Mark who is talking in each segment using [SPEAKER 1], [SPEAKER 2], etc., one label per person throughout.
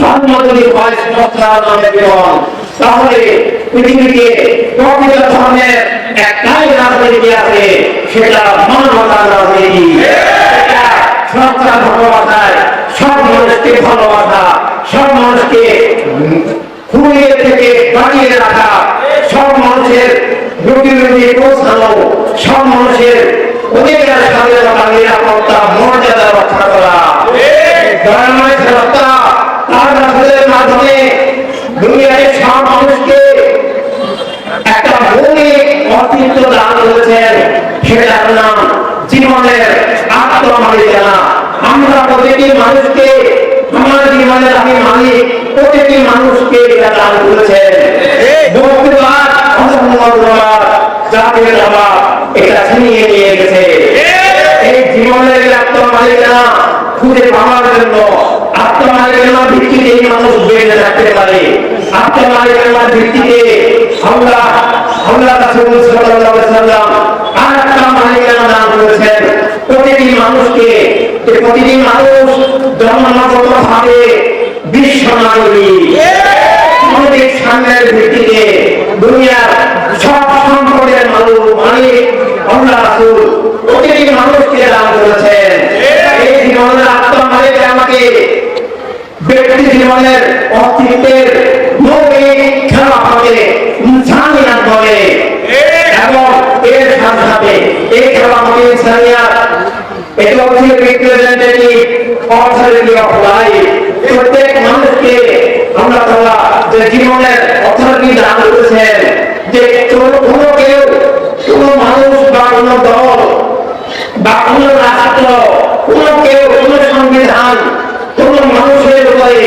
[SPEAKER 1] ধর্ম যদি হয় তাহলে পৃথিবীতে প্রকৃত ধর্মের একটাই রাজনীতি আছে? সেটা মানবতার রাজনীতি। সেটা ভালোবাসায় সব মানুষকে ভালোবাসা সব মানুষকে খুঁড়িয়ে থেকে বাড়িয়ে রাখা সব মানুষের রুটি রুটি পৌঁছানো সব মানুষের অধিকার স্বাধীনতা নিরাপত্তা মর্যাদা রক্ষা করা। দয়াময় সত্তা তার রাসূলের দুনিয়ার সব মানুষকে একটা মৌলিক করেছেন। সেটার নাম জীবনের মানুষকে, আমার জীবনের আমি মালিক মানুষকে এটা দান করেছেন। বক্তৃতার অসম্ভব জাতীয় জবাব এটা ছিনিয়ে নিয়ে গেছে। এই জীবনের আত্মমালিকানা খুঁজে পাওয়ার জন্য আত্মমালিকানার ভিত্তিতে এই মানুষ বেড়ে থাকতে পারে। আত্মমালিকানার ভিত্তিতে আমরা আমরা আলাইহি সাল্লাম আর মালিকানা দান করেছেন। প্রতিটি মানুষকে প্রতিটি মানুষ জন্মগত ভাবে বিশ্ব সামাজিক সাম্যের ভিত্তিতে দুনিয়ার সব সম্পদের মানুষ মালিক আল্লাহ রাসূল প্রতিটি মানুষকে দান করেছেন এই জীবনের আত্মমালিক আমাকে ব্যক্তি জীবনের অস্তিত্বের মৌলিক খেলা হবে ইনসানিয়াত বলে এবং এর সাথে সাথে এই খেলা হবে ইনসানিয়াত এটা হচ্ছে রিপ্রেজেন্টেটিভ অথরিটি অফ লাইফ প্রত্যেক মানুষকে আমরা তারা যে জীবনের অথরিটি দান করেছেন যে কোনো কেউ কোনো মানুষ বা কোনো দল বা কোনো রাষ্ট্র কোনো কেউ কোনো সংবিধান কোন মানুষের উপরে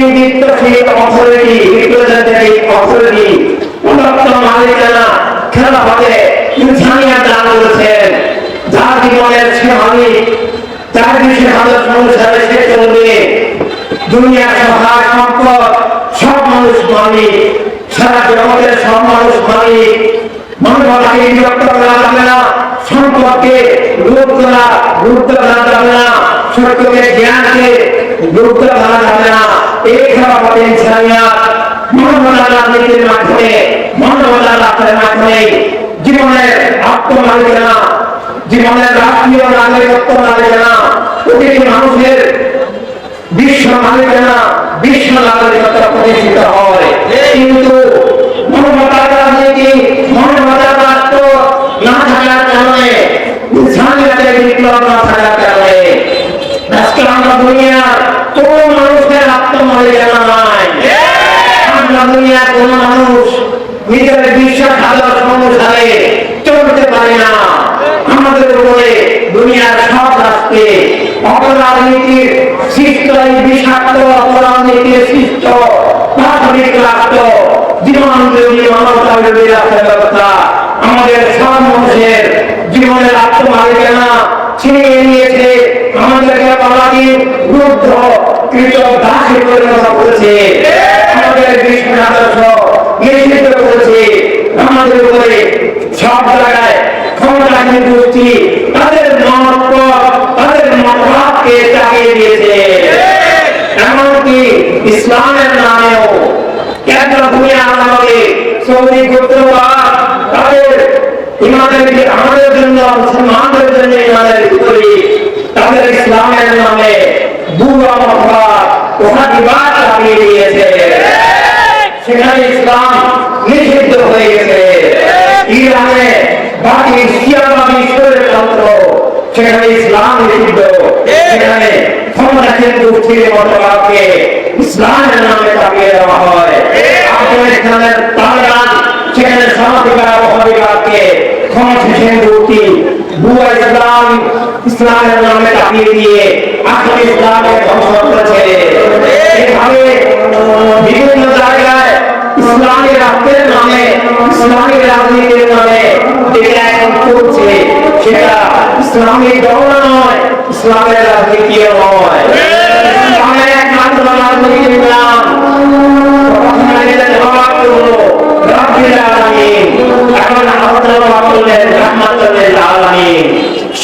[SPEAKER 1] প্রতিনিধিত্বশীল অথরিটি রিপ্রেজেন্টেটিভ অথরিটি উন্নত মালিকানা খেলা হবে ইনসানিয়া দান করেছেন যার জীবনের সে মালিক যার বিশেষ আদর্শ অনুসারে সে চলবে দুনিয়ার সহায় সম্পদ সব মানুষ মালিক সারা জগতের সব মানুষ মালিক মানবতাকে বিরক্ত করা যাবে না সম্পদকে গুরুত্ব করা গুরুত্ব করা যাবে না সত্যকে জ্ঞানকে গুরুত্ব করা যাবে না এই খেলা হবে ইনসানিয়াত মানবতার রাজনীতির মাধ্যমে মানবতার রাষ্ট্রের মাধ্যমে জীবনের আত্মমালিকানা জীবনের রাষ্ট্রীয় নাগরিকত্ব মালিকানা প্রতিটি মানুষের বিশ্ব মালিকানা বিশ্ব নাগরিকত্ব প্রতিষ্ঠিত হয় কিন্তু মানবতার রাজনীতি মানবতার রাষ্ট্র না থাকার কারণে ইনসানিয়াতের বিপ্লব না থাকার কারণে আজকে আমরা দুনিয়ার কোন মানুষের আত্মমালিকানা নাই দুনিয়ার কোন মানুষ নিজের বিশ্বাস আদর্শ অনুসারে চলতে পারে না। আমাদের উপরে দুনিয়ার সব রাষ্ট্রে অপরাজনীতির সৃষ্ট, এই বিষাক্ত অপরাজনীতির সৃষ্ট প্রাথমিক রাষ্ট্র, জীবন বিরোধী মানবতা বিরোধী রাষ্ট্রের ব্যবস্থা, আমাদের সব মানুষের জীবনের আত্মমালিকানা ছিনিয়ে নিয়েছে, আমাদেরকে বাবাজি রুদ্ধ কৃত দাসে পরিণত করেছে আমাদের কৃষ্ণ আদর্শ নিষিদ্ধ করেছে আমাদের উপরে সব জায়গায় ক্ষমতাহীন গোষ্ঠী তাদের মত তাদের মতবাদকে চাপিয়ে দিয়েছে এমনকি ইসলামের নামেও কেন্দ্র ভূমিয়া নামে সৌদি গোত্রবাদ তাদের ইমানের আমাদের জন্য, মুসলমানদের জন্য ইমানের বিপরীত তাদের ইসলামের নামে সেখানে ইসলাম নিষিদ্ধ হয়ে গেছে। সেখানে ইসলামের নামে চাপিয়ে দেওয়া হয় আফগানিস্তানের তালেবান সেখানে সমাধিকার অধিকারকে ক্ষমতা দেখেন মূর্তি বুয়া ইসলাম ইসলামের নামে চাপিয়ে দিয়ে আসল ইসলামের ধ্বংস করেছে এভাবে বিভিন্ন জায়গায় ইসলামী রাষ্ট্রের নামে ইসলামী রাজনীতির নামে যেটা এখন চলছে সেটা ইসলামী দল নয় ইসলামের রাজনীতিও নয়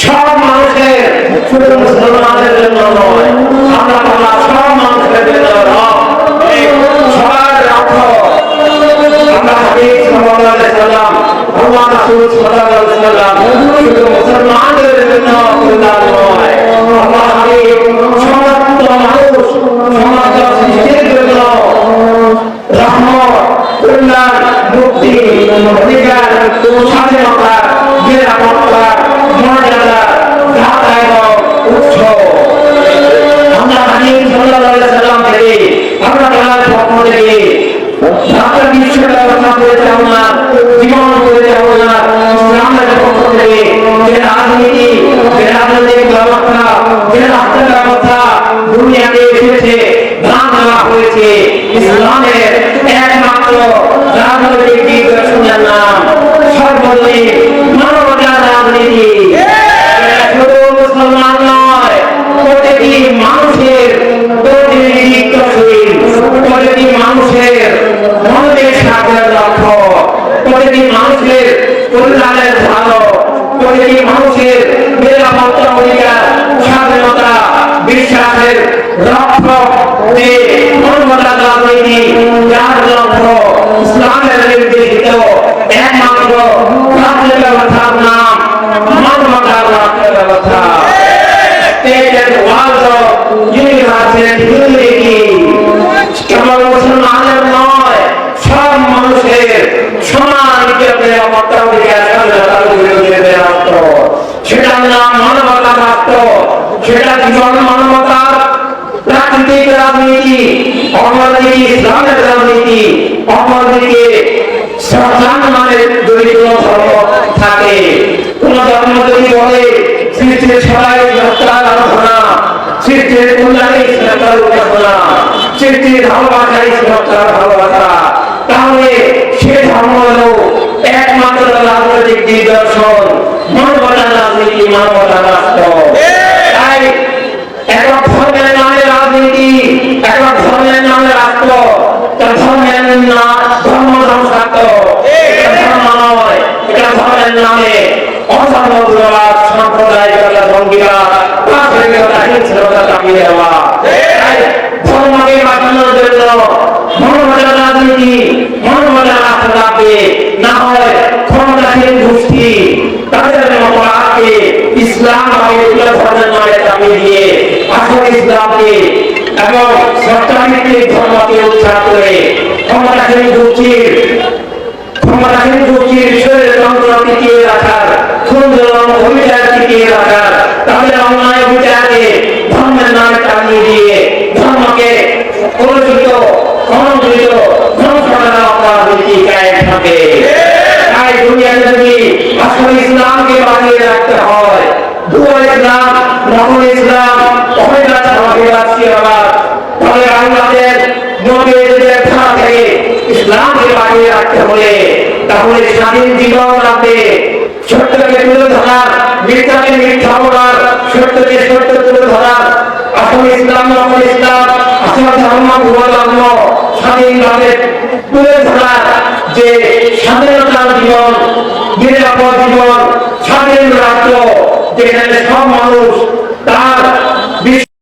[SPEAKER 1] সব মানুষের শুধু মুসলমানদের জন্য প্রতিটি মানুষের নিরাপত্তা অধিকার স্বাধীনতা, বিশ্বাসের রক্ষক যে মানবতা রাজনীতি যার লক্ষ্য ইসলামের নির্দেশিত একমাত্র রাষ্ট্র ব্যবস্থার নাম মানবতার রাষ্ট্র ব্যবস্থা। stated was of universal unity কেবল মুসলমানের নয়, সব মানুষের সমান অবস্থা অধিকার সেটার নাম মানবতার রাষ্ট্র সেটা জীবন মানবতার প্রাকৃতিক রাজনীতি অপরদিকে ইসলামের রাজনীতি শ্রদ্ধার ভালোবাসা, তাহলে সে ধর্ম হলো একমাত্র রাজনৈতিক মানবতার রাজনীতি মানবতার রাষ্ট্র তাই একক ধর্মের নামে রাজনীতি একক ধর্মের নামে রাষ্ট্র ধর্মের না ধর্ম ধ্বংসাত্মক ধর্ম নয় এটা ধর্মের নামে। অসম্ভব সাম্প্রদায়িকতা জঙ্গিবাদ হিংস্রতা চাপিয়ে দেওয়া। ধর্মকে বাঁচানোর জন্য রাজনীতি এবং সত্যাভিত্তিক ধর্মকে উৎসাহ করে ক্ষমতাসীন গোষ্ঠীর ক্ষমতাসীন গোষ্ঠীর তন্ত্র টিকিয়ে রাখার সুন্দর অভিযান টিকিয়ে রাখার অন্যায় ধর্মের নামে টানিয়ে দিয়ে ধর্মকে কলুষিত কায়েম থাকে তাই দুনিয়াতে যদি আসল ইসলামকে বাঁচিয়ে রাখতে হয় দুয়ার ইসলাম নকল ইসলাম শিরাবাদ তাহলে বাংলাদেশ নবীদের ধারা থেকে, ইসলামকে বাঁচিয়ে রাখতে হলে তাহলে স্বাধীন জীবন রাখতে সত্যকে তুলে ধরার, মিথ্যাকে মিথ্যা বলার, সত্যকে সত্য তুলে ধরার, আসল ইসলাম নকল ইসলাম, আসল ধর্ম ভুয়া ধর্ম স্বাধীনভাবে তুলে ধরার যে স্বাধীনতার জীবন, নিরাপদ জীবন, স্বাধীন রাষ্ট্র যেখানে সব মানুষ তার